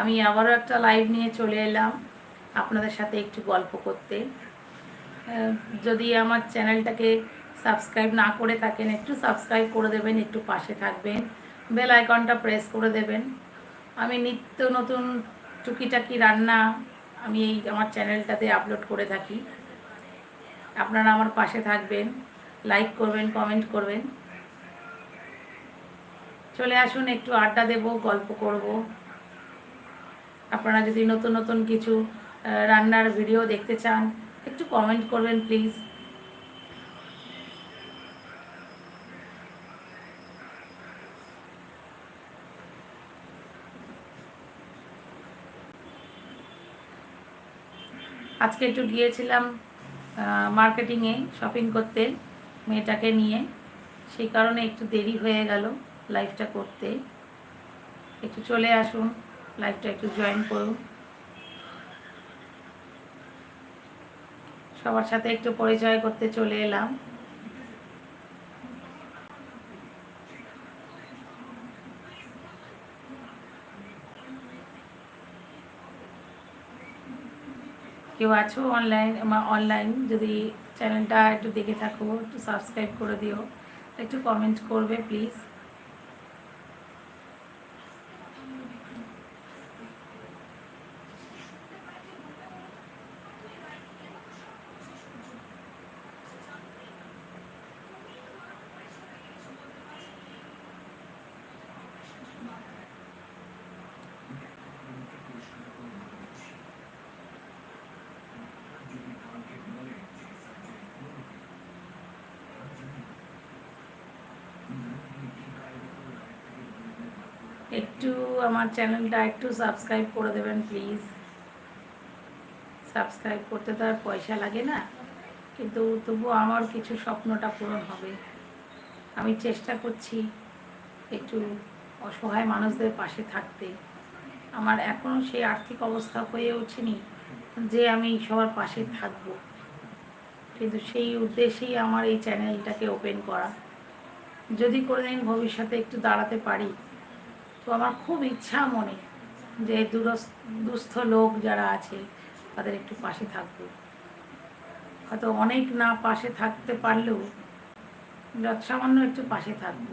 আমি আবারও একটা লাইভ নিয়ে চলে এলাম আপনাদের সাথে একটু গল্প করতে। যদি আমার চ্যানেলটাকে সাবস্ক্রাইব না করে থাকেন, একটু সাবস্ক্রাইব করে দেবেন, একটু পাশে থাকবেন বেল আইকনটা প্রেস করে দেবেন। আমি নিত্য নতুন টুকিটাকি রান্না আমি এই আমার চ্যানেলটাতে আপলোড করে থাকি। আপনারা আমার পাশে থাকবেন লাইক করবেন কমেন্ট করবেন। চলে আসুন, একটু আড্ডা দেব, গল্প করব। আপনারা যদি নতুন নতুন কিছু রান্নার ভিডিও দেখতে চান, একটু কমেন্ট করবেন প্লিজ আজকে একটু গিয়েছিলাম মার্কেটিংয়ে শপিং করতে, মেয়েটাকে নিয়ে। সেই কারণে একটু দেরি হয়ে গেল লাইফটা করতে। একটু চলে আসুন। লাইভটা একটু জয়েন করুন সবার সাথে একটু পরিচয় করতে চলে এলাম। কেউ আছো অনলাইন অনলাইন যদি চ্যানেলটা একটু দেখে থাকো, একটু সাবস্ক্রাইব করে দিও। একটু কমেন্ট করবে প্লিজ একটু আমার চ্যানেলটা একটু সাবস্ক্রাইব করে দেবেন প্লিজ সাবস্ক্রাইব করতে তো আর পয়সা লাগে না, কিন্তু তবু আমার কিছু স্বপ্নটা পূরণ হবে। আমি চেষ্টা করছি একটু অসহায় মানুষদের পাশে থাকতে। আমার এখনও সেই আর্থিক অবস্থা হয়ে ওঠেনি যে আমি সবার পাশে থাকব। কিন্তু সেই উদ্দেশ্যেই আমার এই চ্যানেলটাকে ওপেন করা। যদি কোনোদিন ভবিষ্যতে একটু দাঁড়াতে পারি তো আমার খুব ইচ্ছা মনে যে দুস্থ লোক যারা আছে তাদের একটু পাশে থাকব হয়তো অনেক না পাশে থাকতে পারলেও যৎসামান্য একটু পাশে থাকব